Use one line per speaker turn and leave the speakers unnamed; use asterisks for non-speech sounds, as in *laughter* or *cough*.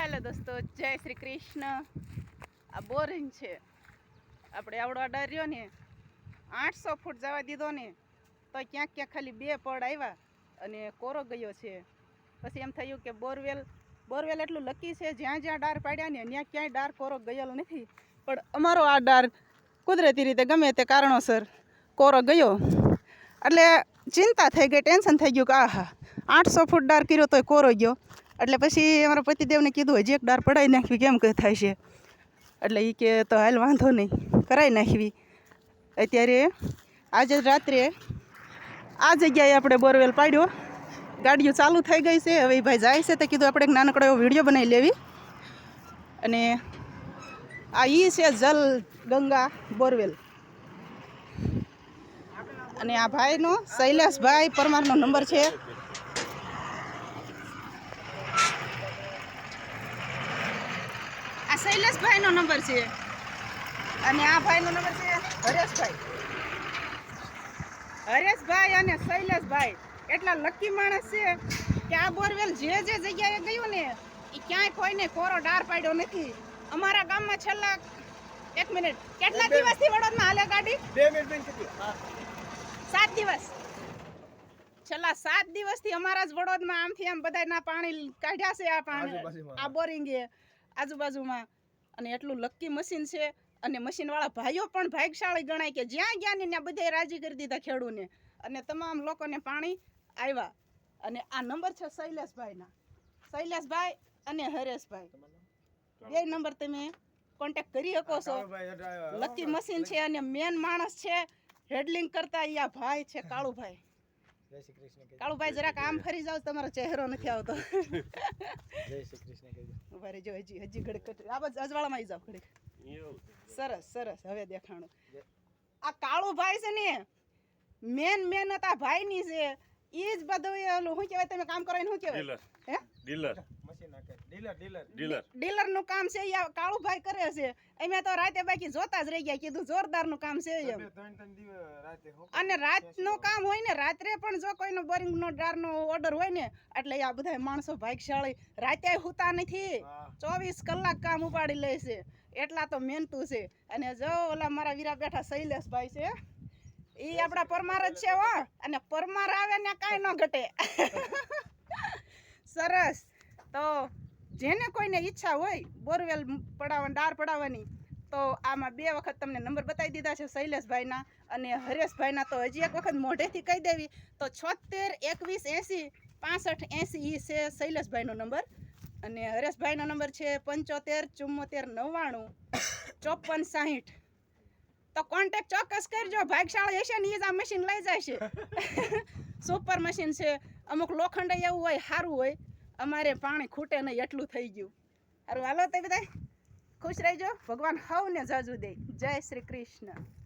Hello દોસ્તો. જય શ્રી કૃષ્ણ. આ બોરિંગ છે. આપણે આવડો અડાર રહ્યો ને, આઠસો ફૂટ જવા દીધો ને, તો ક્યાંક ક્યાંક ખાલી બે પડ આવ્યા અને કોરો ગયો છે. પછી એમ થયું કે બોરવેલ બોરવેલ એટલું લકી છે, જ્યાં જ્યાં ડાર પાડ્યા ને, ત્યાં ક્યાંય ડાર કોરો ગયેલો નથી. પણ અમારો આ ડાર કુદરતી રીતે ગમે તે કારણોસર કોરો ગયો. એટલે ચિંતા થઈ ગઈ, ટેન્શન થઈ ગયું કે આહા, આઠસો ફૂટ ડાર કર્યો તોય કોરો ગયો. એટલે પછી અમારા પતિદેવને કીધું, હજી એક ડાર પડાવી નાખવી, કેમ કે થાય છે? એટલે એ કે, તો હાલ વાંધો નહીં કરાવી નાખવી. અત્યારે આજે રાત્રે આ જગ્યાએ આપણે બોરવેલ પાડ્યો. ગાડીઓ ચાલુ થઈ ગઈ છે. હવે ભાઈ જાય છે. તો કીધું, આપણે એક નાનકડો એવો વીડિયો બનાવી લેવી. અને આ ઈ છે જલ ગંગા બોરવેલ. અને આ ભાઈનો, શૈલેષભાઈ પરમારનો નંબર છે. શૈલેષભાઈનો નંબર છે. અને આ ભાઈનો નંબર છે હરેશભાઈ. હરેશભાઈ અને શૈલેષભાઈ. એટલા લકી માણસ છે કે આ બોરવેલ જે જે જગ્યાએ ગયું ને એ ક્યાંય કોઈને કોરો ડાર પાડ્યો નથી. અમારા ગામમાં છેલ્લા એક મિનિટ કેટલા દિવસથી વડોદમાં હાલે ગાડી?
બે મિનિટ
સાત દિવસ. છેલ્લા સાત દિવસથી અમારા જ વડોદમાં આમથી આમ બધાયના પાણી કાઢ્યા છે આ પાણી. આ બોરિંગે. આજુબાજુમાં. અને એટલું લક્કી મશીન છે. અને મશીનવાળા ભાઈઓ પણ ભાગશાળી ગણાય કે જ્યાં ગયા ને ત્યાં બધે રાજી કરી દીધા ખેડૂને. અને તમામ લોકોને પાણી આવ્યા અને આ નંબર છે શૈલેષભાઈના. શૈલેષભાઈ અને હરેશભાઈ. બે નંબર તમે કોન્ટેક્ટ કરી શકો છો. લકી મશીન છે અને મેન માણસ છે. હેડલિંગ કરતા આ ભાઈ છે કાળુભાઈ. કાળુભાઈ જરાક આમ ફરી જાવ તમારો ચહેરો નથી આવતો. ઊભા રહેજો હજી હજી ઘડીક આ બધા અજવાળામાં આવી જાવ ઘડીક. સરસ સરસ. હવે દેખાણું. આ કાળો ભાઈ છે ને મેન મહેનત આ ભાઈની છે એ જ બધું શું કહેવાય તમે કામ કરો એને શું કહેવાય? હે?
ડીલર.
ડીલર ડીલર
ડીલર
ડીલરનું કામ છે કાળુભાઈ કરે છે. અમે તો રાતે બાકી જોતા જ રહી ગયા કીધું જોરદારનું કામ છે એમ.
બે ત્રણ ત્રણ દિવસ રાતે હો.
અને રાતનું કામ હોય ને રાત્રે પણ જો કોઈનો ડાર નો ઓર્ડર હોય ને એટલે આ બધા માણસો ભાગશાળી. રાતે હુતા નથી. ચોવીસ કલાક કામ ઉપાડી લે છે. એટલા તો મહેનતું છે. અને જો ઓલા મારા વીરા બેઠા શૈલેષભાઈ છે એ આપણા પરમાર જ છે હો. અને પરમાર આવે ને કાંઈ ન ઘટે. *laughs* સરસ. તો જેને કોઈને ઈચ્છા હોય બોરવેલ પડાવવાની, ડાર પડાવવાની, તો આમાં બે વખત તમને નંબર બતાવી દીધા છે શૈલેષભાઈના અને હરેશભાઈના. તો હજી એક વખત મોઢેથી કહી દેવી, તો છોતેર, એકવીસ, એંસી, પાસઠ, એંસી એ છે શૈલેષભાઈનો નંબર. અને હરેશભાઈનો નંબર છે પંચોતેર, ચુમ્મોતેર, નવ્વાણું, ચોપન, સાહીઠ. તો કોન્ટેક ચોક્કસ કરજો, ભાગશાળા હશે ને એ જ આ મશીન લઈ જાય છે સુપર મશીન છે. અમુક લોખંડ એવું હોય સારું હોય અમારે પાણી ખૂટે નહીં, એટલું થઈ ગયું. સારું હાલો તે બધા ખુશ રહેજો. ભગવાન હવને જાજુ દે. જય શ્રી કૃષ્ણ.